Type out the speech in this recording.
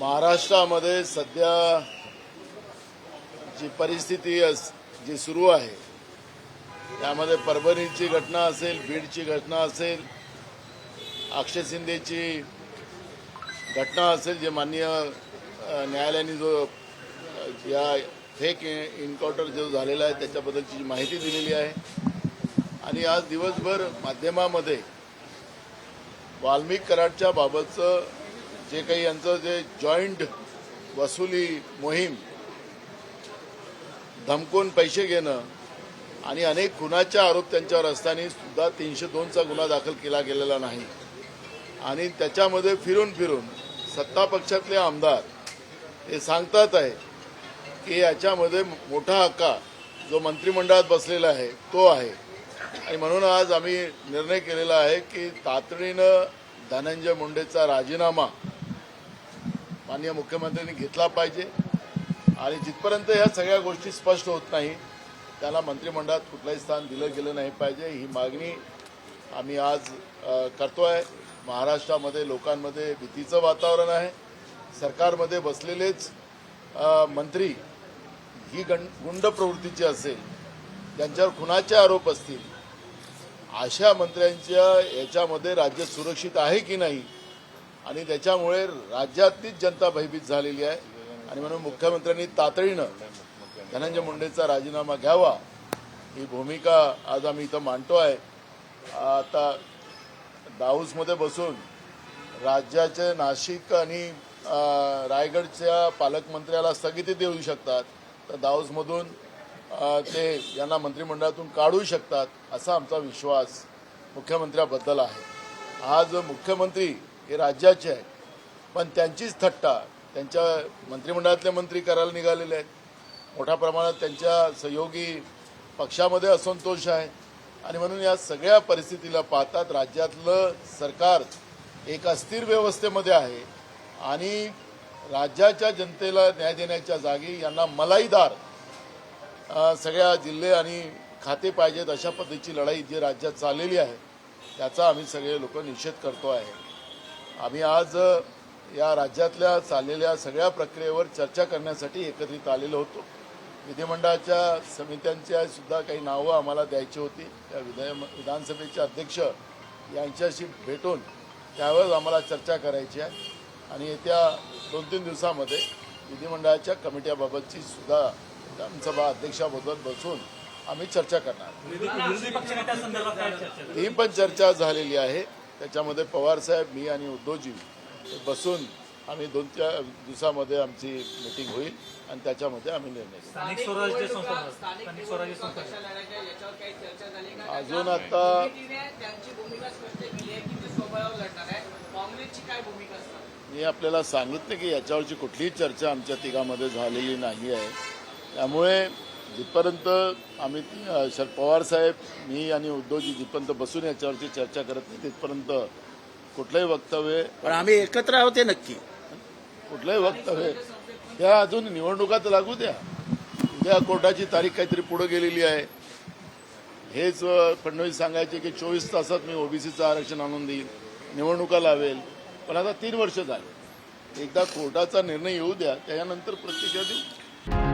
महाराष्ट्रामध्ये सध्या जी परिस्थिती अस जी सुरू आहे त्यामध्ये परभणीची घटना असेल बीडची घटना असेल अक्षय शिंदेची घटना असेल जे माननीय न्यायालयाने जो या फेक एन्काउंटर जो झालेला आहे त्याच्याबद्दलची जी माहिती दिलेली आहे. आणि आज दिवसभर माध्यमामध्ये वाल्मिक कराडच्या बाबतचं जे काही यांचं जे जॉईंट वसुली मोहीम धमकून पैसे घेणं आणि अनेक खुनाचे आरोप त्यांच्यावर असताना सुद्धा तीनशे दोनचा गुन्हा दाखल केला गेलेला नाही. आणि त्याच्यामध्ये फिरून फिरून सत्ता पक्षातले आमदार हे सांगतात आहे की याच्यामध्ये मोठा हक्का जो मंत्रिमंडळात बसलेला आहे तो आहे. आणि म्हणून आज आम्ही निर्णय केलेला आहे की तातडीनं धनंजय मुंडेचा राजीनामा माननीय मुख्यमंत्र्यांनी घेतला पाहिजे. आणि जिथपर्यंत ह्या सगळ्या गोष्टी स्पष्ट होत नाही त्याला मंत्रिमंडळात कुठलंही स्थान दिलं गेलं नाही पाहिजे. ही मागणी आम्ही आज करतोय. महाराष्ट्रामध्ये लोकांमध्ये भीतीचं वातावरण आहे. सरकारमध्ये बसलेलेच मंत्री ही गं गुंड प्रवृत्तीची असेल त्यांच्यावर खुनाचे आरोप असतील अशा मंत्र्यांच्या याच्यामध्ये राज्य सुरक्षित आहे की नाही आणि त्याच्यामुळे राज्यातलीच जनता भयभीत झालेली आहे. आणि म्हणून मुख्यमंत्र्यांनी तातडीनं धनंजय मुंडेचा राजीनामा घ्यावा. ही भूमिका आज आम्ही इथं मांडतो आहे. आता दाऊसमध्ये बसून राज्याचे नाशिक आणि रायगडच्या पालकमंत्र्याला स्थगिती देऊ शकतात. तर दाऊसमधून ते यांना मंत्रिमंडळातून काढू शकतात असा आमचा विश्वास मुख्यमंत्र्याबद्दल आहे. आज मुख्यमंत्री हे राज्याचे आहेत. पण त्यांचीच थट्टा त्यांच्या मंत्रिमंडळातले मंत्री करायला निघालेले आहेत. मोठ्या प्रमाणात त्यांच्या सहयोगी पक्षामध्ये असंतोष आहे. आणि म्हणून या सगळ्या परिस्थितीला पाहतात राज्यातलं सरकार एक अस्थिर व्यवस्थेमध्ये आहे. आणि राज्याच्या जनतेला न्याय देण्याच्या जागी यांना मलाईदार सगळ्या जिल्हे आणि खाते पाहिजेत अशा पद्धतीची लढाई जी राज्यात चाललेली आहे त्याचा आम्ही सगळे लोक निषेध करतो आहे. आम्ही आज या राज्यातल्या चाललेल्या सगळ्या प्रक्रियेवर चर्चा करण्यासाठी एकत्रित आलेलो होतो. विधिमंडळाच्या समित्यांच्या सुद्धा काही नावं आम्हाला द्यायची होती. त्या विधाय विधानसभेचे अध्यक्ष यांच्याशी भेटून त्यावेळेस आम्हाला चर्चा करायची आहे. आणि येत्या दोन तीन दिवसामध्ये विधिमंडळाच्या कमिट्याबाबतची सुद्धा विधानसभा अध्यक्षाबरोबर बसून आम्ही चर्चा करणार? ही पण चर्चा झालेली आहे. त्याच्यामध्ये पवार साहेब मी आणि उद्धवजी बसून आम्ही दोन चार दिवसामध्ये आमची मिटिंग होईल आणि त्याच्यामध्ये आम्ही निर्णय अजून आता- भूमिकेने त्यांची भूमिका स्पष्ट केली आहे की ते स्वबळावर लढणार आहे. काँग्रेसची काय भूमिका असणार? मी आपल्याला सांगितलं की याच्यावरची कुठलीही चर्चा आमच्या तिघामध्ये झालेली नाही आहे. त्यामुळे जिथपर्यंत आम्ही शरद पवार साहेब मी आणि उद्धवजी जिथपर्यंत बसून याच्यावरची चर्चा करत नाही तिथपर्यंत कुठलंही वक्तव्य पण आम्ही एकत्र आहोत ते नक्की. कुठलंही वक्तव्य त्या अजून निवडणुका तर लागू द्या. उद्या कोर्टाची तारीख काहीतरी पुढे गेलेली आहे. हेच फडणवीस सांगायचे की चोवीस तासात मी ओबीसीचं आरक्षण आणून देईल. निवडणुका लावेल. पण आता तीन वर्ष झाले. एकदा कोर्टाचा निर्णय येऊ द्या त्याच्यानंतर प्रतिक्रिया देऊ